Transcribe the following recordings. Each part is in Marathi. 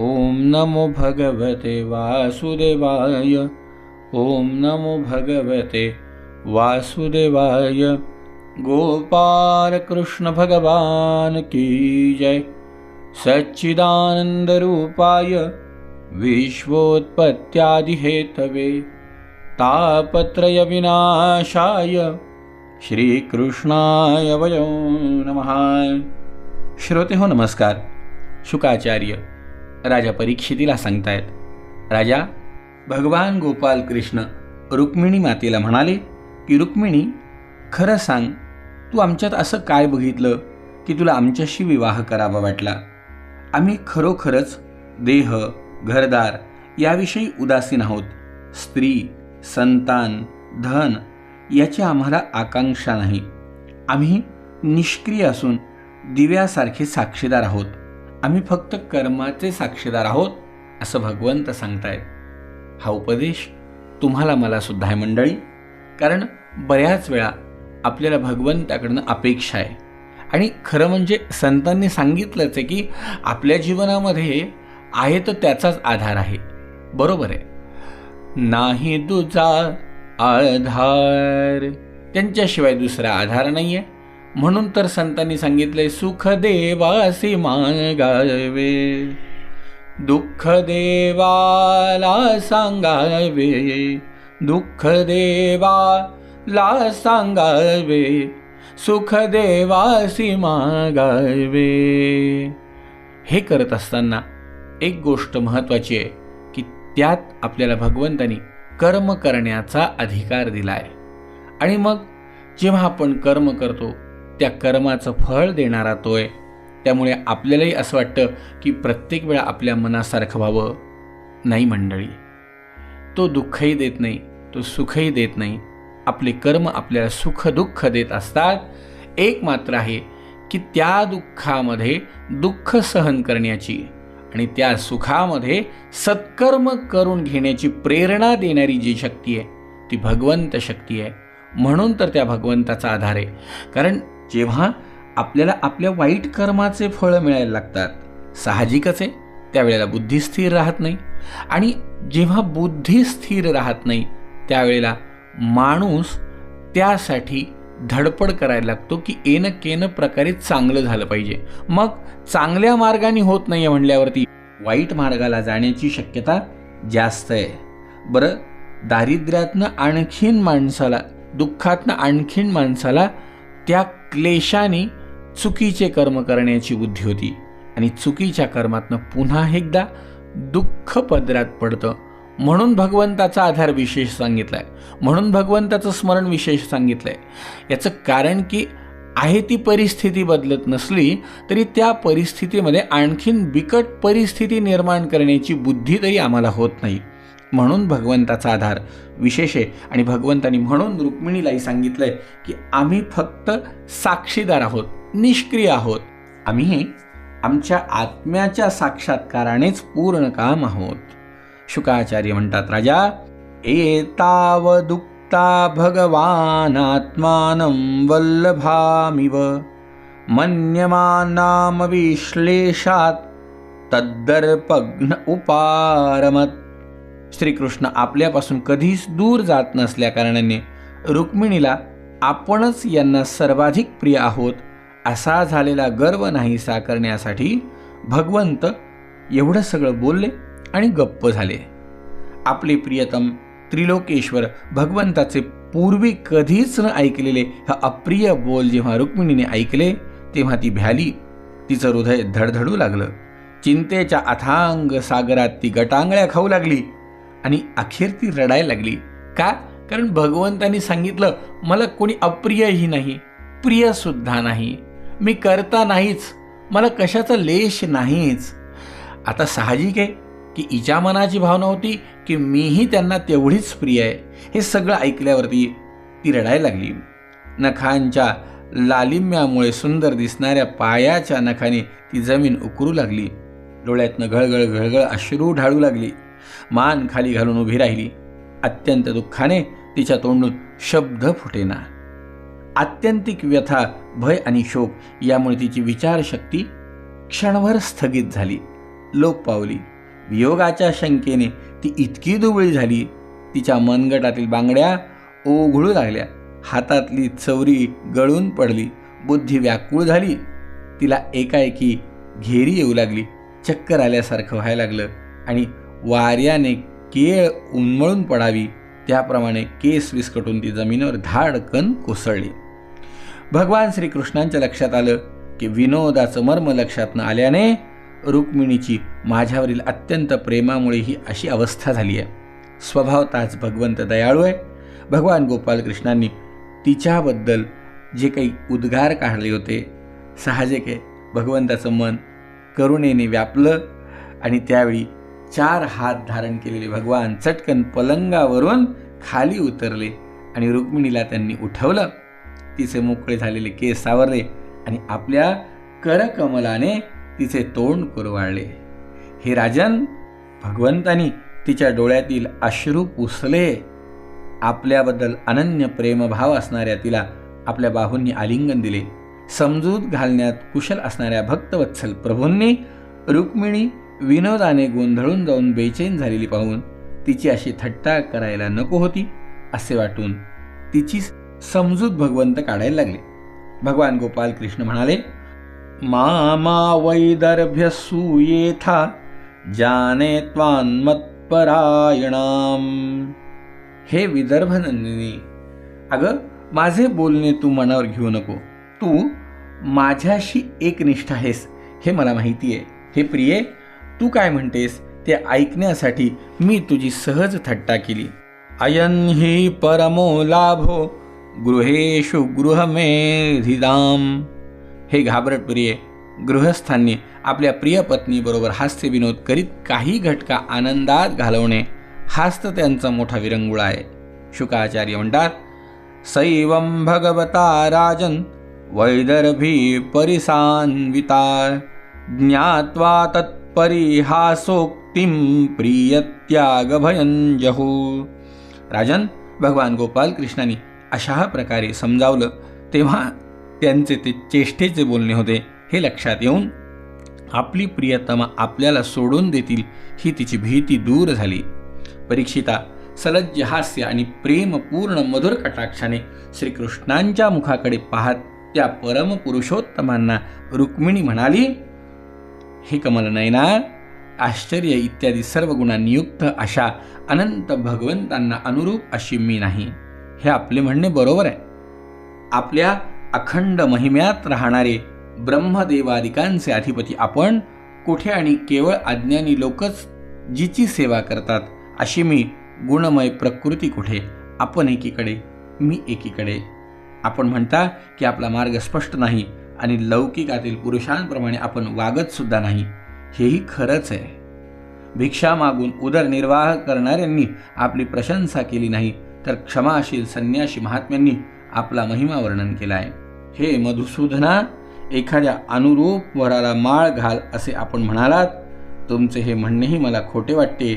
ॐ नमो भगवते वासुदेवाय। ॐ नमो भगवते वासुदेवाय। गोपालकृष्णभगवान् की जय। सच्चिदानन्दरूपाय विश्वोत्पत्त्यादिहेतवे। तापत्रयविनाशाय श्रीकृष्णाय वयो नमः। श्रोते हो नमस्कार। शुकाचार्य राजा परीक्षितीला सांगतायत राजा भगवान गोपाल कृष्ण रुक्मिणी मातेला म्हणाले की रुक्मिणी खरं सांग तू आमच्यात असं काय बघितलं की तुला आमच्याशी विवाह करावा वाटला? आम्ही खरोखरच देह घरदार याविषयी उदासीन आहोत. स्त्री संतान धन याची आम्हाला आकांक्षा नाही. आम्ही निष्क्रिय असून दिव्यासारखे साक्षीदार आहोत. आम्ही फक्त कर्माचे साक्षीदार आहोत असं भगवंत सांगतायत. हा उपदेश तुम्हाला मला सुद्धा आहे मंडळी. कारण बऱ्याच वेळा आपल्याला भगवंताकडनं अपेक्षा आहे. आणि खरं म्हणजे संतांनी सांगितलंच आहे की आपल्या जीवनामध्ये आहे तर त्याचाच आधार आहे. बरोबर आहे. नाही दुजा आधार. त्यांच्याशिवाय दुसरा आधार नाही आहे म्हणून तर संतांनी सांगितलंय सुख देवासी मागावे दुःख देवाला सांगावे दुःख देवाला सांगावे सुख देवासी मागावे. हे करत असताना एक गोष्ट महत्वाची आहे की त्यात आपल्याला भगवंतानी कर्म करण्याचा अधिकार दिला आहे आणि मग जेव्हा आपण कर्म करतो त्या कर्माचं फळ देणारा तो आहे त्यामुळे आपल्यालाही असं वाटतं की प्रत्येक वेळा आपल्या मनासारखं व्हावं. नाही मंडळी तो दुःखही देत नाही तो सुखही देत नाही. आपले कर्म आपल्याला सुख दुःख देत असतात. एक मात्र आहे की त्या दुःखामध्ये दुःख सहन करण्याची आणि त्या सुखामध्ये सत्कर्म करून घेण्याची प्रेरणा देणारी जी शक्ती आहे ती भगवंत शक्ती आहे. म्हणून तर त्या भगवंताचा आधार आहे. कारण जेव्हा आपल्याला आपल्या वाईट कर्माचे फळं मिळायला लागतात साहजिकच आहे. त्यावेळेला बुद्धी स्थिर राहत नाही. आणि जेव्हा बुद्धी स्थिर राहत नाही त्यावेळेला माणूस त्यासाठी धडपड करायला लागतो की एन केन प्रकारे चांगलं झालं पाहिजे. मग चांगल्या मार्गाने होत नाही आहे म्हणल्यावरती वाईट मार्गाला जाण्याची शक्यता जास्त आहे. बरं दारिद्र्यातनं आणखीन माणसाला दुःखातनं आणखीन माणसाला त्या क्लेशाने चुकीचे कर्म करण्याची बुद्धी होती आणि चुकीच्या कर्मातनं पुन्हा एकदा दुःख पदरात पडतं. म्हणून भगवंताचा आधार विशेष सांगितलाय. म्हणून भगवंताचं स्मरण विशेष सांगितलंय. याचं कारण की आहे ती परिस्थिती बदलत नसली तरी त्या परिस्थितीमध्ये आणखीन बिकट परिस्थिती निर्माण करण्याची बुद्धी तरी आम्हाला होत नाही. म्हणून भगवंताचा आधार. विशेष आहे आणि भगवंतानी म्हणून रुक्मिणीलाही सांगितलंय की आम्ही फक्त साक्षीदार आहोत निष्क्रिय आहोत. आम्ही आमच्या आत्म्याच्या साक्षात्कारानेच पूर्ण काम आहोत. शुकाचार्य म्हणतात राजा एतावदुक्ता भगवानात्मान वल्लभामिव मन्यमानामविश्लेषात तद्दर्पघ्न उपारमत. श्रीकृष्ण आपल्यापासून कधीच दूर जात नसल्याकारणाने रुक्मिणीला आपणच यांना सर्वाधिक प्रिय आहोत असा झालेला गर्व नाहीसा करण्यासाठी भगवंत एवढं सगळं बोलले आणि गप्प झाले. आपले प्रियतम त्रिलोकेश्वर भगवंताचे पूर्वी कधीच न ऐकलेले हा अप्रिय बोल जेव्हा रुक्मिणीने ऐकले तेव्हा ती भ्याली तिचं हृदय धडधडू लागलं. चिंतेच्या अथांग सागरात ती गटांगळ्या खाऊ लागली. आणि अखेर ती रडायला लागली. का? कारण भगवंतानी सांगितलं मला कोणी अप्रियही नाही प्रियसुद्धा नाही. मी करता नाहीच. मला कशाचा लेश नाहीच. आता साहजिक आहे की इच्या हिच्या मनाची भावना होती की मीही त्यांना तेवढीच प्रिय आहे हे सगळं ऐकल्यावरती ती रडायला लागली. नखांच्या लालिम्यामुळे सुंदर दिसणाऱ्या पायाच्या नखाने ती जमीन उकरू लागली. डोळ्यातनं घळघळ घळघळ अश्रू ढाळू लागली. मान खाली घालून उभी राहिली. अत्यंत दुःखाने तिच्या तोंडून शब्द फुटेना. आत्यंतिक व्यथा भय आणि शोक यामुळे तिची विचारशक्ती क्षणभर स्थगित झाली. लोप पावली. वियोगाच्या शंकेने ती इतकी दुबळी झाली. तिच्या मनगटातील बांगड्या ओघळू लागल्या. हातातली चवरी गळून पडली. बुद्धी व्याकुळ झाली. तिला एकाएकी घेरी येऊ लागली. चक्कर आल्यासारखं व्हायला लागलं आणि वाऱ्याने केळ उन्मळून पडावी त्याप्रमाणे केस विस्कटून ती जमिनीवर धाडकन कोसळली. भगवान श्रीकृष्णांच्या लक्षात आलं की विनोदाचं मर्म लक्षात न आल्याने रुक्मिणीची माझ्यावरील अत्यंत प्रेमामुळे ही अशी अवस्था झाली आहे. स्वभावताच भगवंत दयाळू आहे. भगवान गोपालकृष्णांनी तिच्याबद्दल जे काही उद्गार काढले होते साहजिक आहे. भगवंताचं मन करुणेने व्यापलं आणि त्यावेळी चार हात धारण केलेले भगवान चटकन पलंगावरून खाली उतरले आणि रुक्मिणीला त्यांनी उठवलं. तिचे मोकळे झालेले केस सावरले आणि आपल्या करकमलाने तिचे तोंड कुरवाळले. हे राजन भगवंतानी तिच्या डोळ्यातील अश्रू पुसले आपल्याबद्दल अनन्य प्रेमभाव असणाऱ्या तिला आपल्या बाहूंनी आलिंगन दिले. समजूत घालण्यात कुशल असणाऱ्या भक्तवत्सल प्रभूंनी रुक्मिणी विनोदाने गोंधळून जाऊन बेचैन झालेली पाहून तिची अशी थट्टा करायला नको होती असे वाटून तिची समजूत भगवंत काढायला लागले. भगवान गोपाल कृष्ण म्हणाले मामा वैदर्भ्य सुयेथा जाने त्वान्मत्परायणाम. हे विदर्भ नंदिनी अगं माझे बोलणे तू मनावर घेऊ नको. तू माझ्याशी एकनिष्ठ आहेस हे मला माहिती आहे हे प्रिये तू काय म्हणतेस ते ऐकण्यासाठी मी तुझी सहज थट्टा केली. अयन ही परमो लाभो गृहेषु गृहमेधिदाम. हे घाबरट प्रिय गृहस्थांनी आपल्या प्रिय पत्नीबरोबर हास्य विनोद करीत काही घटका आनंदात घालवणे हाच तर त्यांचा मोठा विरंगुळा आहे. शुकाचार्य म्हणतात सैवं भगवता राजन वैदर्भी परिसान्विता ज्ञात्वा तत् तत्परिहासोक्तिं प्रियत्यागभयंजहू। राजन भगवान गोपाल कृष्णाने अशा प्रकारे समजावलं तेव्हा त्यांचे ते चेष्टेचे बोलणे होते. हे लक्षात येऊन आपली प्रियतमा आपल्याला सोडून देतील ही तिची भीती दूर झाली. परीक्षिता सलज्ज हास्य आणि प्रेमपूर्ण मधुर कटाक्षाने श्रीकृष्णांच्या मुखाकडे पाहत त्या परमपुरुषोत्तमांना रुक्मिणी म्हणाली हे कमलनयनार आश्चर्य इत्यादी सर्व गुणांनी युक्त अशा अनंत भगवंतांना अनुरूप अशी मी नाही. हे आपले म्हणणे बरोबर आहे. आपल्या अखंड महिम्यात राहणारे ब्रह्मदेवादिकांचे अधिपती आपण कुठे आणि केवळ अज्ञानी लोकच जिची सेवा करतात अशी मी गुणमय प्रकृती कुठे आपण एकीकडे मी एकीकडे. आपण म्हणता की आपला मार्ग स्पष्ट नाही आणि लौकिकातील पुरुषांप्रमाणे आपण वागत सुद्धा नाही हेही खरंच आहे. भिक्षा मागून उदरनिर्वाह करणाऱ्यांनी आपली प्रशंसा केली नाही तर क्षमाशील संन्याशी महात्म्यांनी आपला महिमा वर्णन केला आहे हे मधुसूदना एखाद्या अनुरूप वराला माळ घाल असे आपण म्हणालात तुमचे हे म्हणणेही मला खोटे वाटते.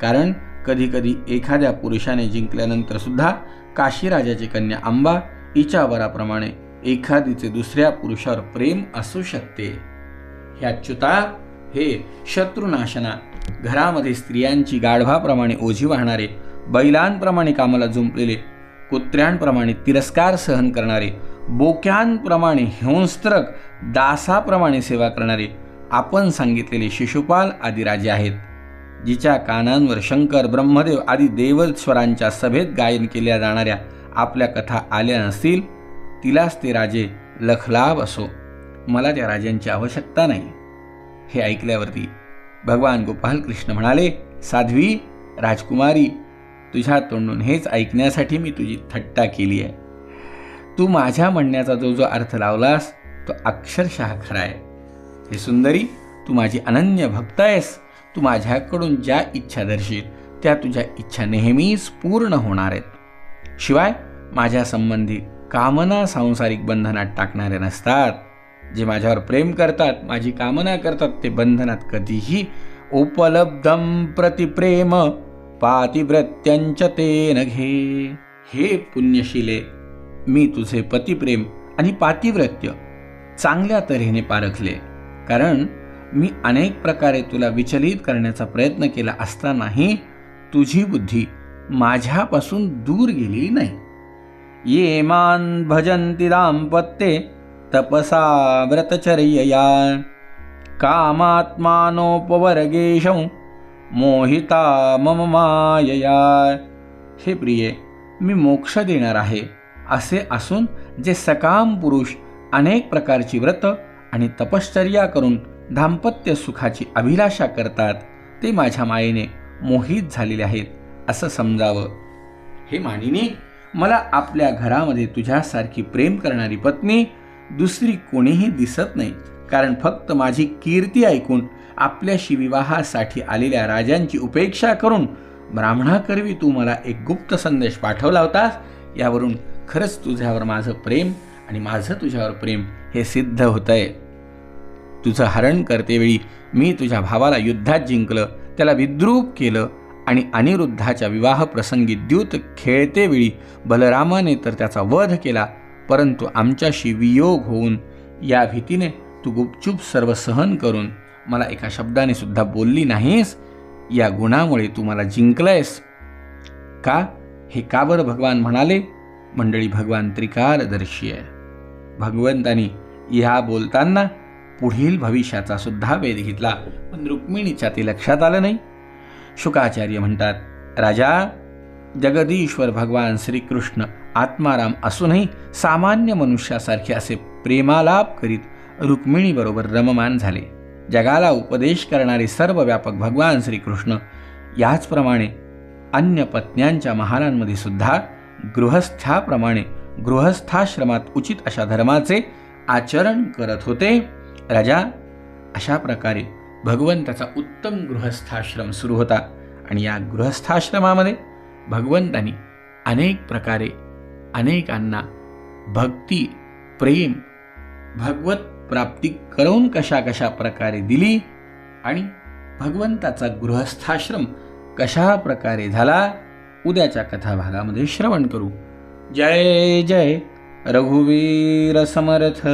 कारण कधीकधी एखाद्या पुरुषाने जिंकल्यानंतर सुद्धा काशीराजाची कन्या अंबा इच्या वराप्रमाणे एखादीचे दुसऱ्या पुरुषावर प्रेम असू शकते. ह्याच्युता हे शत्रुनाशना. घरामध्ये स्त्रियांची गाढवाप्रमाणे ओझी वाहणारे बैलांप्रमाणे कामाला जुंपलेले कुत्र्यांप्रमाणे तिरस्कार सहन करणारे बोक्यांप्रमाणे हिंस्त्रक दासाप्रमाणे सेवा करणारे आपण सांगितलेले शिशुपाल आदी राजे आहेत जिच्या कानांवर शंकर ब्रह्मदेव आदी देवस्वरांच्या सभेत गायन केल्या जाणाऱ्या आपल्या कथा आल्या नसतील तिलाच ते राजे लखलाभ असो. मला त्या राजांची आवश्यकता नाही. हे ऐकल्यावरती भगवान गोपाल कृष्ण म्हणाले साध्वी राजकुमारी तुझ्या तोंडून हेच ऐकण्यासाठी मी तुझी थट्टा केली आहे. तू माझ्या म्हणण्याचा जो जो अर्थ लावलास तो अक्षरशः खरा आहे. हे सुंदरी तू माझी अनन्य भक्त आहेस. तू माझ्याकडून ज्या इच्छा दर्शील त्या तुझ्या इच्छा नेहमीच पूर्ण होणार आहेत. शिवाय माझ्या संबंधी कामना सांसारिक बंधनात टाकणारे नसतात. जे माझ्यावर प्रेम करतात माझी कामना करतात ते बंधनात कधीही उपलब्धम प्रतिप्रेम पातिव्रत्यांच ते न घे. हे पुण्यशिले मी तुझे पतिप्रेम आणि पातिव्रत्य चांगल्या तऱ्हेने पारखले. कारण मी अनेक प्रकारे तुला विचलित करण्याचा प्रयत्न केला असतानाही तुझी बुद्धी माझ्यापासून दूर गेली नाही. ये मान् भजन्ति दाम्पत्ये तपसा व्रतचर्यया। कामात्मानोपवर्गेशं मोहिता मम मायया। हे प्रिये मी मोक्ष देणार आहे असे असून जे सकाम पुरुष अनेक प्रकारची व्रत आणि तपश्चर्या करून दाम्पत्य सुखाची अभिलाषा करतात ते माझ्या मायेने मोहित झालेले आहेत असं समजावं. हे मानिनी मला आपल्या घरामध्ये तुझ्यासारखी प्रेम करणारी पत्नी दुसरी कोणीही दिसत नाही. कारण फक्त माझी कीर्ती ऐकून आपल्याशी विवाहासाठी आलेल्या राजांची उपेक्षा करून ब्राह्मणाकरवी तू मला एक गुप्त संदेश पाठवला होतास यावरून खरंच तुझ्यावर माझं प्रेम आणि माझं तुझ्यावर प्रेम हे सिद्ध होतंय. तुझं हरण करतेवेळी मी तुझ्या भावाला युद्धात जिंकलं त्याला विद्रूप केलं आणि अनिरुद्धाच्या विवाह प्रसंगी द्यूत खेळतेवेळी बलरामाने तर त्याचा वध केला परंतु आमच्याशी वियोग होऊन या भीतीने तू गुपचूप सर्व सहन करून मला एका शब्दाने सुद्धा बोलली नाहीस? या गुणामुळे तू मला जिंकलंयस. का? हे का बरं भगवान म्हणाले? मंडळी भगवान त्रिकालदर्शी आहे. भगवंतानी ह्या बोलताना पुढील भविष्याचा सुद्धा वेध घेतला पण रुक्मिणीच्या ते लक्षात आलं नाही. शुकाचार्य म्हणतात राजा जगदीश्वर भगवान श्रीकृष्ण आत्माराम असूनही सामान्य मनुष्यासारखे असे प्रेमालाप करीत रुक्मिणीबरोबर रममान झाले. जगाला उपदेश करणारे सर्व व्यापक भगवान श्रीकृष्ण याचप्रमाणे अन्य पत्न्यांच्या महालांमध्ये सुद्धा गृहस्थाप्रमाणे गृहस्थाश्रमात उचित अशा धर्माचे आचरण करत होते. राजा अशा प्रकारे भगवंताचा उत्तम गृहस्थाश्रम सुरू होता आणि या गृहस्थाश्रमामध्ये भगवंतानी अनेक प्रकारे अनेकांना भक्ती प्रेम भगवत प्राप्ती करून कशा कशा प्रकारे दिली आणि भगवंताचा गृहस्थाश्रम कशा प्रकारे झाला उद्याच्या कथाभागामध्ये श्रवण करू. जय जय रघुवीर समर्थ.